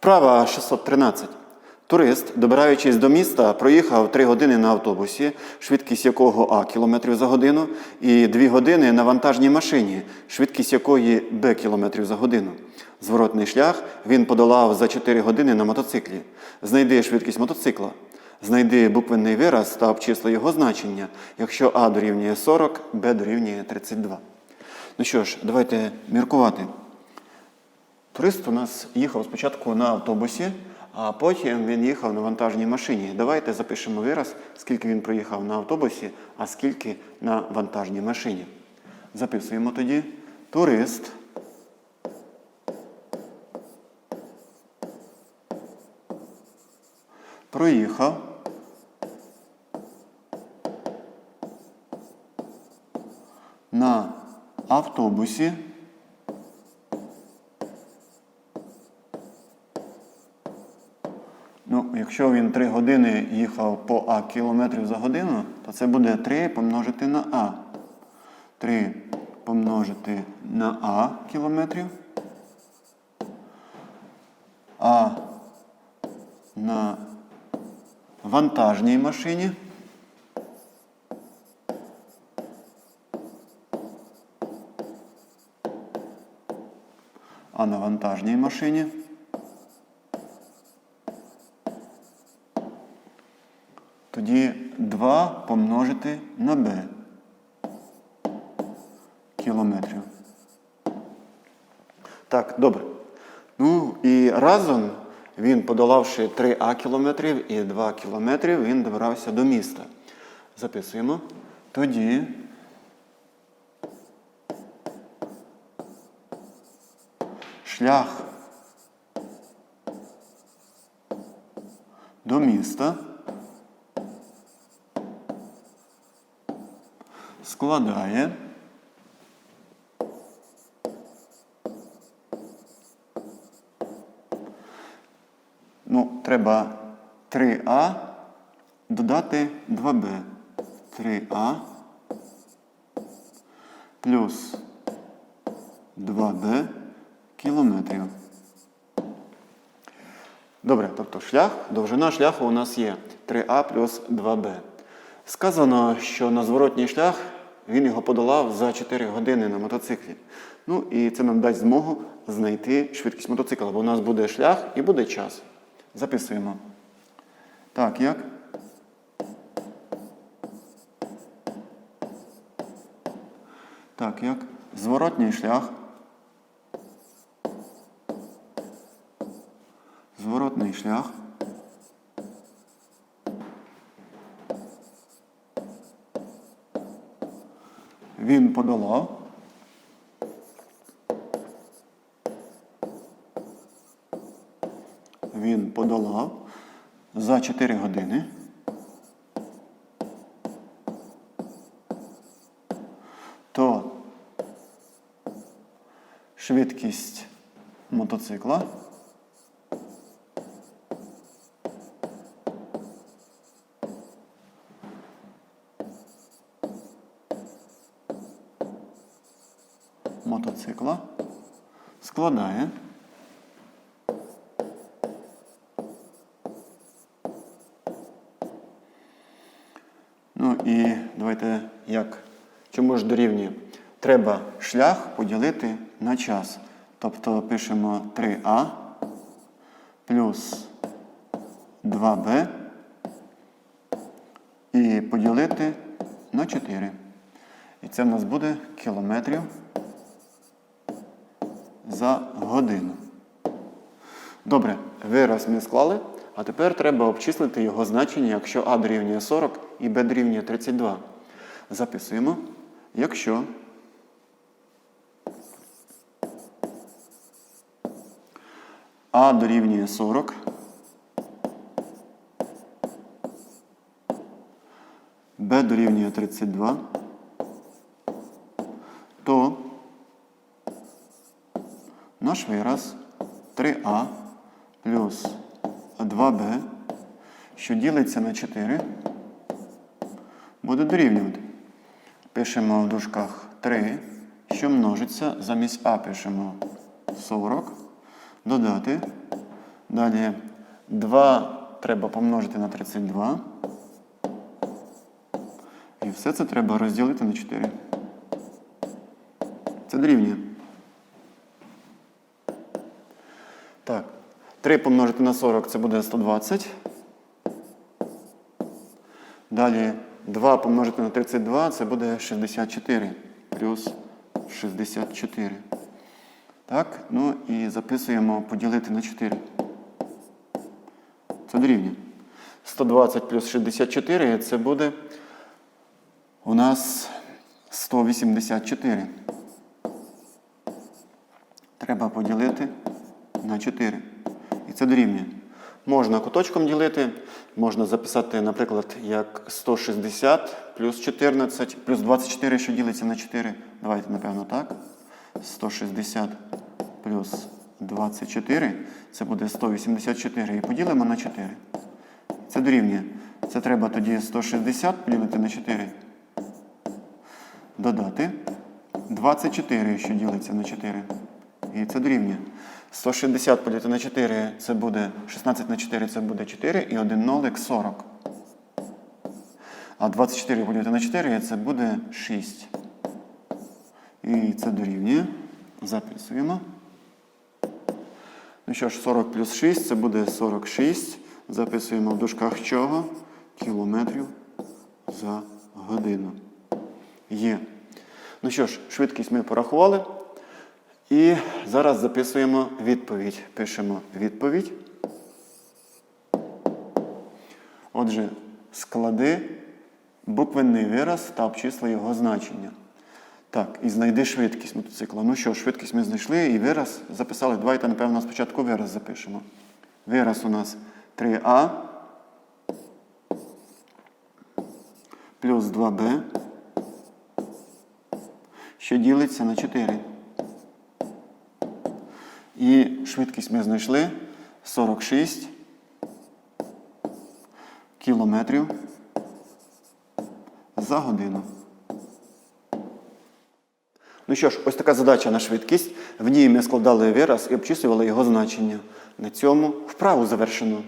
Вправа 613. Турист, добираючись до міста, проїхав 3 години на автобусі, швидкість якого А км за годину, і 2 години на вантажній машині, швидкість якої Б км за годину. Зворотний шлях він подолав за 4 години на мотоциклі. Знайди швидкість мотоцикла. Знайди буквенний вираз та обчисли його значення, якщо А дорівнює 40, Б дорівнює 32. Ну що ж, давайте міркувати. Турист у нас їхав спочатку на автобусі, а потім він їхав на вантажній машині. Давайте запишемо вираз, скільки він проїхав на автобусі, а скільки на вантажній машині. Записуємо тоді. Турист. Проїхав. На автобусі. Ну, якщо він 3 години їхав по А кілометрів за годину, то це буде 3 помножити на А. 3 помножити на А кілометрів. А на вантажній машині. А на вантажній машині. Тоді 2 помножити на b кілометрів. Так, добре. Ну і разом він, подолавши 3А кілометрів і 2 кілометрів, він добирався до міста. Записуємо. Тоді шлях до міста складає ну, треба 3А додати 2Б. 3А плюс 2Б кілометрів. Добре, тобто шлях, довжина шляху у нас є 3А плюс 2Б. Сказано, що на зворотній шлях він його подолав за 4 години на мотоциклі. Ну і це нам дасть змогу знайти швидкість мотоцикла, бо у нас буде шлях і буде час. Записуємо. Так, як? Так, як? Зворотній шлях. Зворотний шлях. Він подолав. Він подолав за 4 години. То швидкість мотоцикла складає Ну і давайте як чому ж дорівнює? Треба шлях поділити на час. Тобто пишемо 3А плюс 2Б і поділити на 4. І це в нас буде кілометрів за годину. Добре, вираз ми склали, а тепер треба обчислити його значення, якщо А дорівнює 40 і Б дорівнює 32. Записуємо. Якщо А дорівнює 40, Б дорівнює 32, то наш вираз 3А плюс 2Б, що ділиться на 4, буде дорівнювати. Пишемо в дужках 3, що множиться, замість А пишемо 40, додати Далі 2 треба помножити на 32. І все це треба розділити на 4. Це дорівнює. Так. 3 помножити на 40 це буде 120. Далі 2 помножити на 32 це буде 64. Плюс 64. Так, ну і записуємо поділити на 4. Це дорівнює. 120 плюс 64 це буде у нас 184. Треба поділити на 4. І це дорівнює. Можна куточком ділити, можна записати, наприклад, як 160 плюс 14, плюс 24, що ділиться на 4. Давайте, напевно, так. 160 плюс 24, це буде 184. І поділимо на 4. Це дорівнює. Це треба тоді 160 поділити на 4. Додати 24, що ділиться на 4. І це дорівнює. 160 поділити на 4 це буде 16 на 4 це буде 4 і 1 нолик 40. А 24 поділити на 4 це буде 6. І це дорівнює. Записуємо. Ну що ж, 40 плюс 6 це буде 46. Записуємо в дужках чого? Кілометрів за годину. Є. Ну що ж, швидкість ми порахували. І зараз записуємо відповідь. Пишемо відповідь. Отже, склади буквенний вираз та обчисли його значення. Так, і знайди швидкість мотоцикла. Ну що, швидкість ми знайшли і вираз записали. Давайте, напевно, спочатку вираз запишемо. Вираз у нас 3А плюс 2Б, що ділиться на 4. І швидкість ми знайшли 46 кілометрів за годину. Ну що ж, ось така задача на швидкість. В ній ми складали вираз і обчислювали його значення. На цьому вправу завершено.